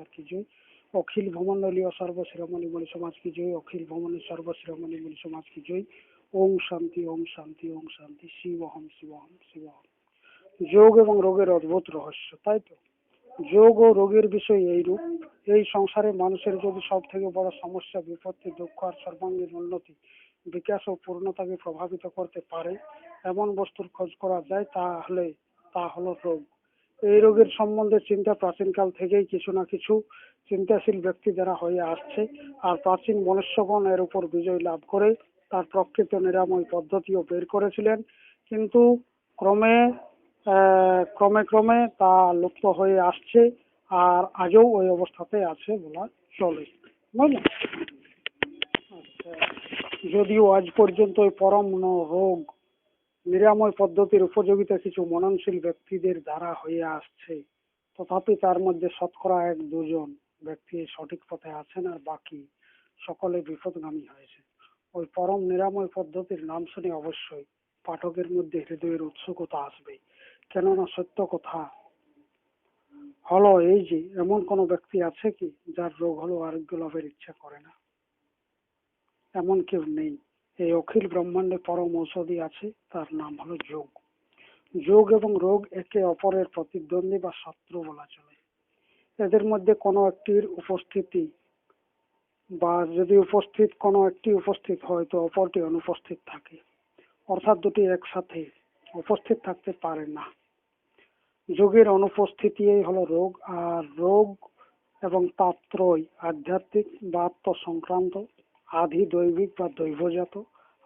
আর কি জয়? অখিল ভ্রমণ্ডলীয় সর্বশিরোমণি মণি সমাজ কি জয়? অখিল ভ্রমণী সর্বশিরোমণি মণি সমাজ কি জয়? ওম শান্তি ওম শান্তি ওম শান্তি। শিবহম শিবহম শিবহম। যোগ এবং রোগের অদ্ভুত রহস্য, তাই তো? যোগ ও রোগের বিষয় এই রূপ এই সংসারে মানুষের যদি সব থেকে বড় সমস্যা, বিপত্তি, দুঃখ আর সর্বাঙ্গীন উন্নতি, বিকাশ ও পূর্ণতাকে প্রভাবিত করতে পারে, এমন বস্তুর খোঁজ করা যায়, তাহলে তা হলো রোগ। এই রোগের সম্বন্ধে চিন্তা প্রাচীনকাল থেকেই কিছু না কিছু চিন্তাশীল ব্যক্তি দ্বারা হয়ে আসছে। আর প্রাচীন মনুষ্যগণ এর উপর বিজয় লাভ করে তার প্রকৃত নিরাময় পদ্ধতিও বের করেছিলেন। কিন্তু ক্রমে ক্রমে ক্রমে তা লুপ্ত হয়ে আসছে আর আজও ওই অবস্থাতে আছে বলা চলে। আচ্ছা যদিও আজ পর্যন্ত ওই পরম রোগ নিরাময় পদ্ধতির উপযোগিতা কিছু মননশীল ব্যক্তিদের দ্বারা হয়ে আসছে। তথাপি তার মধ্যে শতকরা এক দুজন ব্যক্তি সঠিক পথে আছেন আর বাকি সকলে বিপদগামী হয়েছে। ওই পরম নিরাময় পদ্ধতির নাম শুনে অবশ্যই পাঠকের মধ্যে হৃদয়ের উৎসুকতা আসবে। কেননা সত্য কথা হলো এই যে, এমন কোনো ব্যক্তি আছে কি যার রোগ হলো, আরোগ্য লাভের ইচ্ছা করে না? এমন কেউ নেই। এই অখিল ব্রহ্মাণ্ডে পরম ঔষধি আছে, তার নাম হলো যোগ। যোগ এবং রোগ একে অপরের প্রতিদ্বন্দ্বী বা শত্রু বলা চলে। এদের মধ্যে কোনো একটির উপস্থিতি বা যদি উপস্থিত কোনো একটি উপস্থিত হয়, তো অপরটি অনুপস্থিত থাকে। অর্থাৎ দুটি একসাথে উপস্থিত থাকতে পারে না। যোগের অনুপস্থিতি হলো রোগ, আর রোগ এবং তাপত্রয় আধ্যাত্মিক বা আত্ম সংক্রান্ত আধি দৈবিক বা দৈবজাত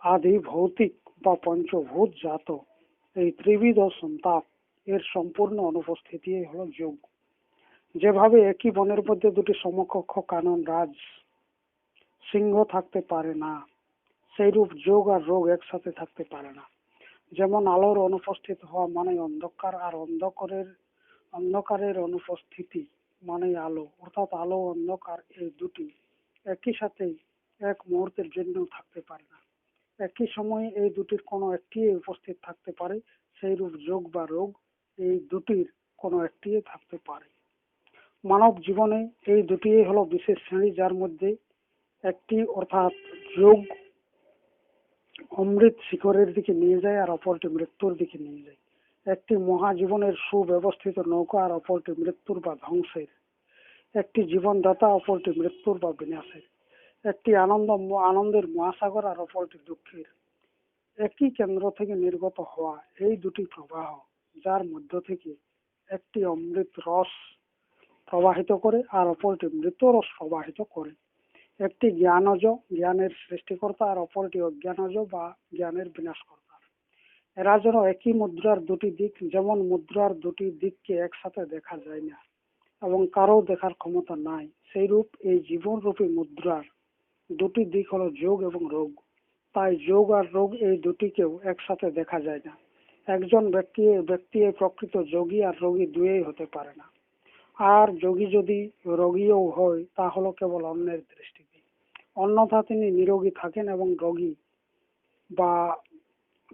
আধি ভৌতিক বা পঞ্চভূত জাত। এই ত্রিবিধ সন্তাপ এর সম্পূর্ণ অনুপস্থিতি হলো যোগ। যেভাবে একই বনের মধ্যে দুটি সমকক্ষ কানন রাজ, সিংহ থাকতে পারে না, সেইরূপ যোগ আর রোগ একসাথে থাকতে পারে না। যেমন আলোর অনুপস্থিত হওয়া মানে অন্ধকার আর অন্ধকারের অন্ধকারের অনুপস্থিতি মানে আলো। অর্থাৎ আলো, অন্ধকার এই দুটি একই সাথে এক মুহূর্তের জন্য থাকতে পারে না। একই সময়ে এই দুটির কোনো একটি উপস্থিত থাকতে পারে সেই রূপ যোগ বা রোগ এই দুটির কোনো একটি থাকতে পারে। মানব জীবনে এই দুটি হলো বিশেষ শ্রেণি, যার মধ্যে একটি অর্থাৎ যোগ অমৃত শিখরের দিকে নিয়ে যায় আর অপরটি মৃত্যুর দিকে নিয়ে যায়। একটি মহাজীবনের সুব্যবস্থিত নৌকা আর অপরটি মৃত্যুর বা ধ্বংসের। একটি জীবনদাতা অপরটি মৃত্যুর বা বিনাশের। একটি আনন্দ আনন্দের মহাসাগর আর অপরটি দুঃখের একই কেন্দ্র থেকে নির্গত হওয়া এই দুটি প্রবাহ, যার মধ্য থেকে একটি অমৃত রস প্রবাহিত করে আর অপরটি মৃত রস প্রবাহিত করে। একটি জ্ঞানজ, জ্ঞানের সৃষ্টিকর্তা আর অপরটি অজ্ঞানজ বা জ্ঞানের বিনাশকর্তা। এরা যেন একই মুদ্রার দুটি দিক, যেমন মুদ্রার দুটি দিককে একসাথে দেখা যায় না এবং কারও দেখার ক্ষমতা নাই, সেইরূপ এই জীবনরূপী মুদ্রার দুটি দিক হলো যোগ এবং রোগ। তাই যোগ আর রোগ এই দুটিকেও একসাথে দেখা যায় না। একজন ব্যক্তি ব্যক্তি প্রকৃত যোগী আর রোগী দুয়েই হতে পারে না। আর যোগী যদি রোগীও হয়, তা হলো কেবল অন্যের দৃষ্টিতে। অন্যথা তিনি নিরোগী থাকেন এবং রোগী বা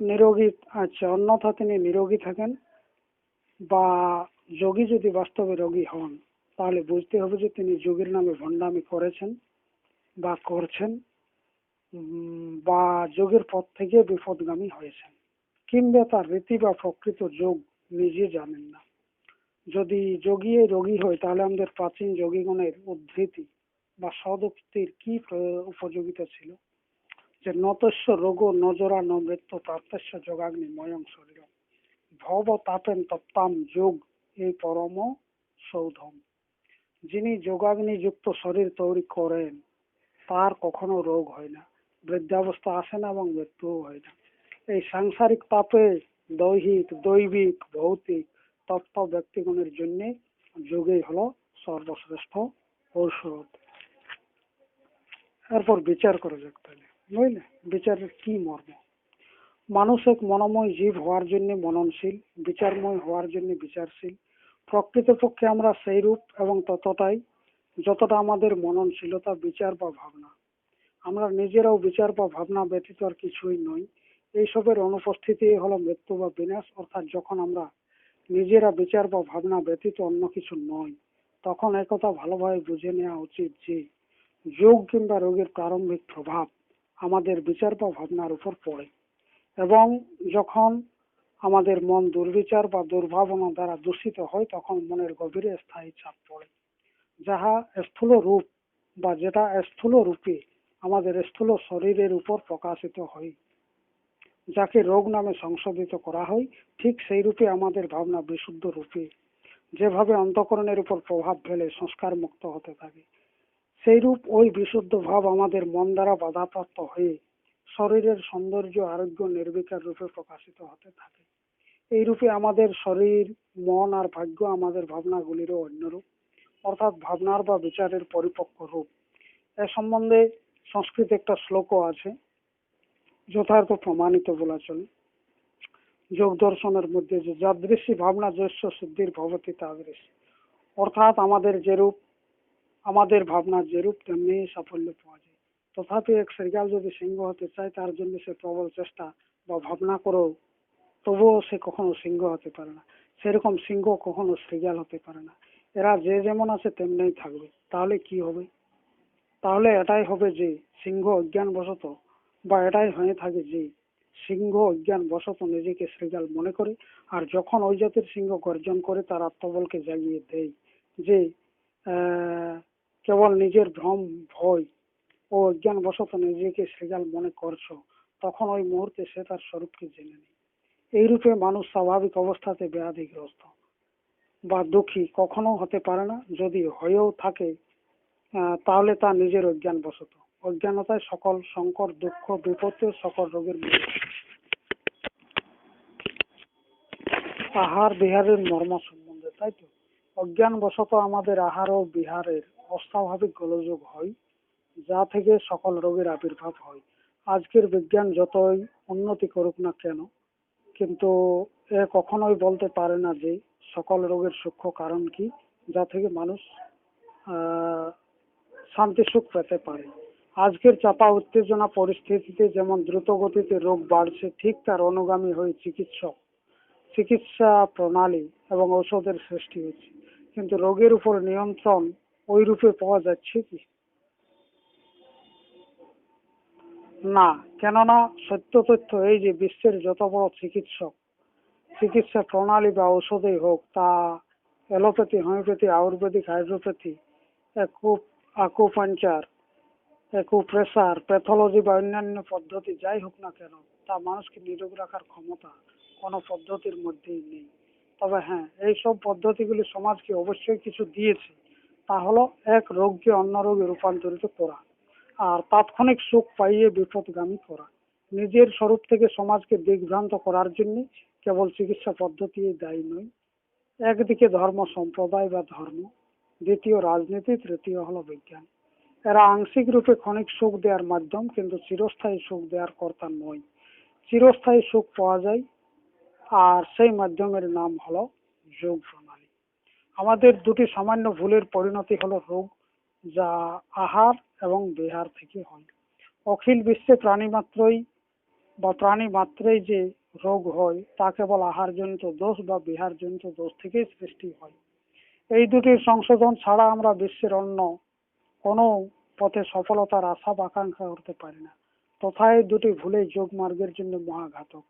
নিরোগী আচ্ছা অন্যথা তিনি নিরোগী থাকেন বা যোগী যদি বাস্তবে রোগী হন, তাহলে বুঝতে হবে যে তিনি যোগীর নামে ভণ্ডামি করেছেন। বা করছেন বা যোগের পথ থেকে বিপদগামী হয়েছেন, কিংবা তার রীতি বা প্রকৃত যোগ নিজে জানেন না। যদি যোগী রোগী হয়, তাহলে আমাদের প্রাচীন যোগীগণের উদ্ধৃতি বা সদুক্তির কি উপযোগিতা ছিল? যে নতস্য রোগ নজরা ন মৃত্যু প্রাপ্তস্য যোগাগ্নি ময়ং শরীর। ভব তাপেন তপ্তাম যোগ এই পরম সৌধম। যিনি যোগাগ্নি যুক্ত শরীর তৈরি করেন তার কখনো রোগ হয় না। বৃদ্ধাবস্থা আসে না এবং মৃত্যুও হয় না। এই সাংসারিক তাপে দৈহিক, দৈবিক, ভৌতিক, তত্ত্ব ব্যক্তিগণের জন্য যোগই হলো সর্বশ্রেষ্ঠ ঔষধ। এরপর বিচার করা যাক তাহলে, বুঝলে? বিচারের কি মর্ম? মানুষ এক মনোময় জীব হওয়ার জন্য মননশীল, বিচারময় হওয়ার জন্য বিচারশীল। প্রকৃতপক্ষে আমরা সেই রূপ এবং ততটাই যতটা আমাদের মননশীলতা, বিচার বা ভাবনা। আমরা নিজেরাও বিচার বা ভাবনা ব্যতীত আর কিছুই নই। এইসবের অনুপস্থিতি হলো মৃত্যু বা বিনাশ, অর্থাৎ যখন আমরা নিজেরা বিচার বা ভাবনা ব্যতীত অন্য কিছু নয় তখন একথা ভালোভাবে বুঝে নেওয়া উচিত যে, যোগ কিংবা রোগের প্রারম্ভিক প্রভাব আমাদের বিচার বা ভাবনার উপর পড়ে। এবং যখন আমাদের মন দুর্বিচার বা দুর্ভাবনা দ্বারা দূষিত হয়, তখন মনের গভীরে স্থায়ী চাপ পড়ে। যাহা স্থূল রূপ বা যেটা স্থূল রূপে আমাদের স্থূল শরীরের উপর প্রকাশিত হয়, যাকে রোগ নামে সংশোধিত করা হয়, ঠিক সেই রূপে আমাদের ভাবনা বিশুদ্ধ রূপে। যেভাবে অন্তকরণের উপর প্রভাব ফেলে সংস্কার মুক্ত হতে থাকে সেই রূপ ওই বিশুদ্ধ ভাব আমাদের মন দ্বারা বাধাপ্রাপ্ত হয়ে শরীরের সৌন্দর্য, আরোগ্য, নির্বিকার রূপে প্রকাশিত হতে থাকে। এই রূপে আমাদের শরীর, মন আর ভাগ্য আমাদের ভাবনাগুলিরও অন্যরূপ। অর্থাৎ ভাবনার বা বিচারের পরিপক্ক রূপ। এ সম্বন্ধে সংস্কৃত একটা শ্লোকও আছে, যথার্থ প্রমাণিত বলা চলে। যোগ দর্শনের মধ্যে যে যাদৃশী ভাবনা জস্য সিদ্ধির ভবতী তাদৃশী অর্থাৎ আমাদের যেরূপ, আমাদের ভাবনা যেরূপ, তেমনি সাফল্য পাওয়া যায়। তথাপি এক শৃগাল যদি সিংহ হতে চায়, তার জন্য সে প্রবল চেষ্টা বা ভাবনা করেও তবুও সে কখনো সিংহ হতে পারে না। সেরকম সিংহ কখনো শৃগাল হতে পারে না। এরা যে যেমন আছে তেমনি থাকবে। তাহলে কি হবে? তাহলে এটাই হবে যে, সিংহ অজ্ঞান বশত বা এটাই হয়ে থাকে যে, সিংহ অজ্ঞান বশত নিজেকে শৃগাল মনে করে আর যখন ওই জাতের সিংহ গর্জন করে তার আত্মবলকে জাগিয়ে দেয় যে কেবল নিজের ভ্রম, ভয় ও অজ্ঞান বশত নিজেকে শৃগাল মনে করছ, তখন ওই মুহূর্তে সে তার স্বরূপকে জেনে নেয়। এইরূপে মানুষ স্বাভাবিক অবস্থাতে ব্যাধিগ্রস্ত। বা দুঃখী কখনো হতে পারে না। যদি হয়েও থাকে তাহলে তা নিজের অজ্ঞান বশত অজ্ঞানতায় সকল সংকট, দুঃখ বিপত্তি সকল রোগের। আহার বিহারের মর্ম সম্বন্ধে, তাই তো? অজ্ঞান বশত আমাদের আহার ও বিহারের অস্বাভাবিক গোলযোগ হয়, যা থেকে সকল রোগের আবির্ভাব হয়। আজকের বিজ্ঞান যতই উন্নতি করুক না কেন, কিন্তু এ কখনোই বলতে পারে না যে সকল রোগের সূক্ষ্ম কারণ কি, যা থেকে মানুষ শান্তি সুখ পেতে পারে। আজকের চাপা উত্তেজনা পরিস্থিতিতে যেমন দ্রুত গতিতে রোগ বাড়ছে, ঠিক তার অনুগামী হয়ে চিকিৎসক, চিকিৎসা প্রণালী এবং ঔষধের সৃষ্টি হচ্ছে। কিন্তু রোগের উপর নিয়ন্ত্রণ ওই রূপে পাওয়া যাচ্ছে কি? না। কেননা সত্য তথ্য এই যে বিশ্বের যত বড় চিকিৎসক চিকিৎসা প্রণালী বা ঔষধই হোক তা অ্যালোপ্যাথি হোমিওপ্যাথি, আয়ুর্বেদিক, হাইড্রোপ্যাথি অ্যাকু আকুপাঞ্চার অ্যাকুপ্রেসার প্যাথোলজি বা অন্যান্য পদ্ধতি যাই হোক না কেন, তা মানুষকে নিরোগ রাখার ক্ষমতা কোনো পদ্ধতির মধ্যেই নেই। তবে হ্যাঁ এইসব পদ্ধতিগুলি সমাজকে অবশ্যই কিছু দিয়েছে। তা হলো, এক রোগকে অন্য রোগে রূপান্তরিত করা আর তাৎক্ষণিক সুখ পাইয়ে বিপদগামী করা। নিজের স্বরূপ থেকে সমাজকে দিগ্ভ্রান্ত করার জন্য কেবল চিকিৎসা পদ্ধতি দায়ী নয়। একদিকে ধর্ম সম্প্রদায় বা ধর্ম, দ্বিতীয় রাজনীতি, তৃতীয় হলো বিজ্ঞান। এরা আংশিক রূপে ক্ষণিক সুখ দেওয়ার মাধ্যম, কিন্তু চিরস্থায়ী সুখ দেওয়ার কর্তা নয়। চিরস্থায়ী সুখ পাওয়া যায়, আর সেই মাধ্যমের নাম হলো যোগ প্রণালী। আমাদের দুটি সামান্য ভুলের পরিণতি হলো রোগ, যা আহার এবং বিহার থেকে হয়। অখিল বিশ্বে প্রাণী মাত্রই বা প্রাণী মাত্রই যে রোগ হয় তা কেবল আহারজনিত দোষ বা বিহারজনিত দোষ থেকেই সৃষ্টি হয়। এই দুটির সংশোধন ছাড়া আমরা বিশ্বের অন্য কোনো পথে সফলতার আশা বা আকাঙ্ক্ষা করতে পারি না। তথা এই দুটি ভুলে যোগ মার্গের জন্য মহাঘাতক।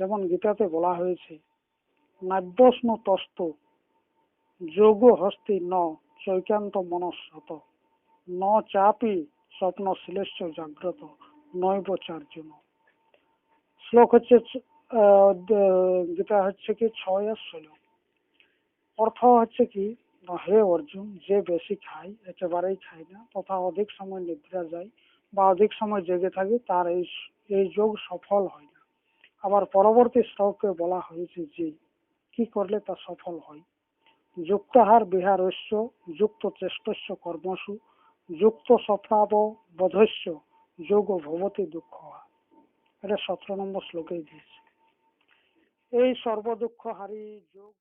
যেমন গীতাতে বলা হয়েছে নাব্যস্ম তস্ত, যোগ হস্তি ন চৈকান্ত মনস্রত, ন চাপি স্বপ্ন শ্লেষ্ঠ জাগ্রত, নৈব শ্লোক হচ্ছে যেটা হচ্ছে কি ছয় আর ষোলো। অর্থ হচ্ছে কি, হে অর্জুন, যে বেশি খায়, একেবারেই খায় না, তথা অধিক সময় নিদ্রা যায় বা অধিক সময় জেগে থাকে, তার এই এই যোগ সফল হয় না। আবার পরবর্তী শ্লোকে বলা হয়েছে যে, কি করলে তা সফল হয়? যুক্তাহার বিহারস্য, যুক্ত চেষ্টস্য কর্মসু, যুক্ত সপ্রাব বোধস্য, যোগ ভবতী দুঃখ এটা সতেরো নম্বর শ্লোকেই দিয়েছে। এই সর্বদুঃখ হারি যোগ